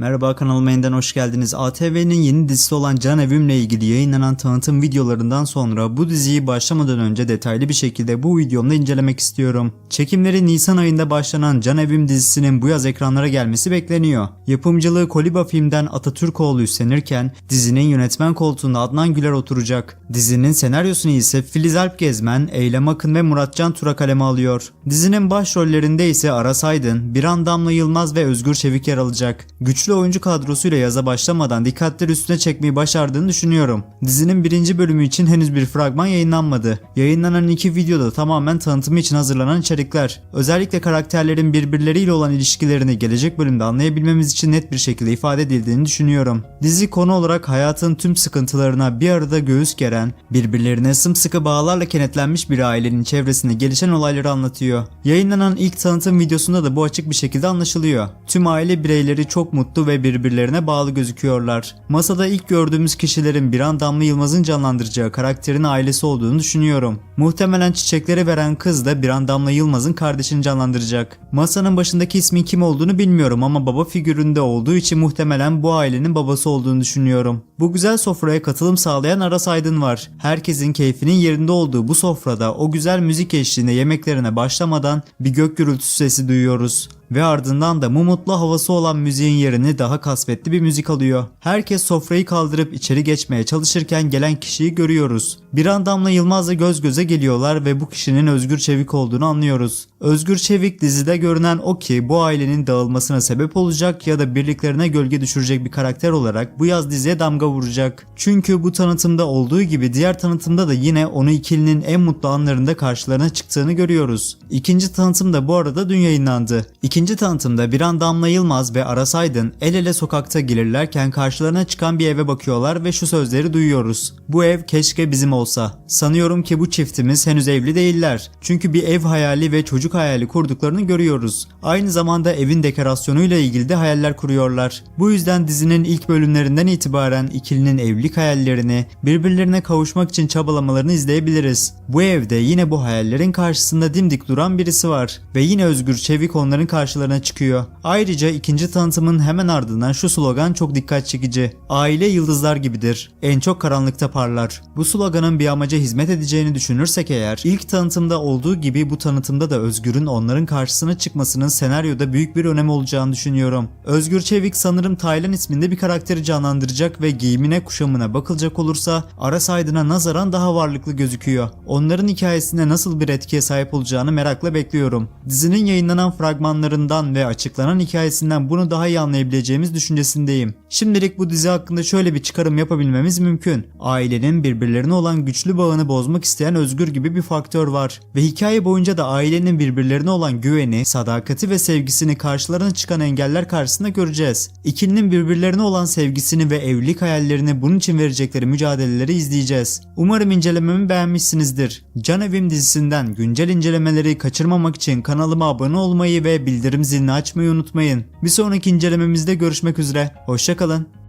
Merhaba kanalıma yeniden hoş geldiniz. ATV'nin yeni dizisi olan Can Evim'le ilgili yayınlanan tanıtım videolarından sonra bu diziyi başlamadan önce detaylı bir şekilde bu videomda incelemek istiyorum. Çekimleri Nisan ayında başlanan Can Evim dizisinin bu yaz ekranlara gelmesi bekleniyor. Yapımcılığı Koliba Film'den Atatürkoğlu üstlenirken dizinin yönetmen koltuğunda Adnan Güler oturacak. Dizinin senaryosunu ise Filiz Alp Gezmen, Eylem Akın ve Muratcan Tura kaleme alıyor. Dizinin başrollerinde ise Aras Aydın, Biran Damla Yılmaz ve Özgür Çevik yer alacak. Güçlü oyuncu kadrosuyla yaza başlamadan dikkatleri üstüne çekmeyi başardığını düşünüyorum. Dizinin birinci bölümü için henüz bir fragman yayınlanmadı. Yayınlanan iki videoda tamamen tanıtımı için hazırlanan içerikler. Özellikle karakterlerin birbirleriyle olan ilişkilerini gelecek bölümde anlayabilmemiz için net bir şekilde ifade edildiğini düşünüyorum. Dizi konu olarak hayatın tüm sıkıntılarına bir arada göğüs geren, birbirlerine sımsıkı bağlarla kenetlenmiş bir ailenin çevresinde gelişen olayları anlatıyor. Yayınlanan ilk tanıtım videosunda da bu açık bir şekilde anlaşılıyor. Tüm aile bireyleri çok mutlu ve birbirlerine bağlı gözüküyorlar. Masada ilk gördüğümüz kişilerin bir an Damla Yılmaz'ın canlandıracağı karakterin ailesi olduğunu düşünüyorum. Muhtemelen çiçekleri veren kız da bir an Damla Yılmaz'ın kardeşini canlandıracak. Masanın başındaki ismin kim olduğunu bilmiyorum ama baba figüründe olduğu için muhtemelen bu ailenin babası olduğunu düşünüyorum. Bu güzel sofraya katılım sağlayan Aras Aydın var. Herkesin keyfinin yerinde olduğu bu sofrada o güzel müzik eşliğinde yemeklerine başlamadan bir gök gürültüsü sesi duyuyoruz ve ardından da mumutlu havası olan müziğin yerini daha kasvetli bir müzik alıyor. Herkes sofrayı kaldırıp içeri geçmeye çalışırken gelen kişiyi görüyoruz. Bir an Damla Yılmaz'la göz göze geliyorlar ve bu kişinin Özgür Çevik olduğunu anlıyoruz. Özgür Çevik dizide görünen o ki bu ailenin dağılmasına sebep olacak ya da birliklerine gölge düşürecek bir karakter olarak bu yaz diziye damga vuracak. Çünkü bu tanıtımda olduğu gibi diğer tanıtımda da yine onu ikilinin en mutlu anlarında karşılarına çıktığını görüyoruz. İkinci tanıtım da bu arada dün yayınlandı. İkinci tanıtımda bir an Damla Yılmaz ve Aras Aydın el ele sokakta gelirlerken karşılarına çıkan bir eve bakıyorlar ve şu sözleri duyuyoruz. Bu ev keşke bizim olsa. Sanıyorum ki bu çiftimiz henüz evli değiller. Çünkü bir ev hayali ve çocuk hayali kurduklarını görüyoruz. Aynı zamanda evin dekorasyonuyla ilgili de hayaller kuruyorlar. Bu yüzden dizinin ilk bölümlerinden itibaren ikilinin evlilik hayallerini, birbirlerine kavuşmak için çabalamalarını izleyebiliriz. Bu evde yine bu hayallerin karşısında dimdik duran birisi var ve yine Özgür Çevik onların karşılarına çıkıyor. Ayrıca ikinci tanıtımın hemen ardından şu slogan çok dikkat çekici. Aile yıldızlar gibidir. En çok karanlıkta parlar. Bu sloganın bir amaca hizmet edeceğini düşünürsek eğer ilk tanıtımda olduğu gibi bu tanıtımda da Özgür'ün onların karşısına çıkmasının senaryoda büyük bir önemi olacağını düşünüyorum. Özgür Çevik sanırım Taylan isminde bir karakteri canlandıracak ve giyimine kuşamına bakılacak olursa Aras Aydın'a nazaran daha varlıklı gözüküyor. Onların hikayesinde nasıl bir etkiye sahip olacağını merakla bekliyorum. Dizinin yayınlanan fragmanlarından ve açıklanan hikayesinden bunu daha iyi anlayabileceğimiz düşüncesindeyim. Şimdilik bu dizi hakkında şöyle bir çıkarım yapabilmemiz mümkün. Ailenin birbirlerine olan güçlü bağını bozmak isteyen Özgür gibi bir faktör var. Ve hikaye boyunca da ailenin birbirlerine olan güveni, sadakati ve sevgisini karşılarına çıkan engeller karşısında göreceğiz. İkilinin birbirlerine olan sevgisini ve evlilik hayallerini bunun için verecekleri mücadeleleri izleyeceğiz. Umarım incelememi beğenmişsinizdir. Can Evim dizisinden güncel incelemeleri kaçırmamak için kanalıma abone olmayı ve bildirim zilini açmayı unutmayın. Bir sonraki incelememizde görüşmek üzere. Hoşçakalın.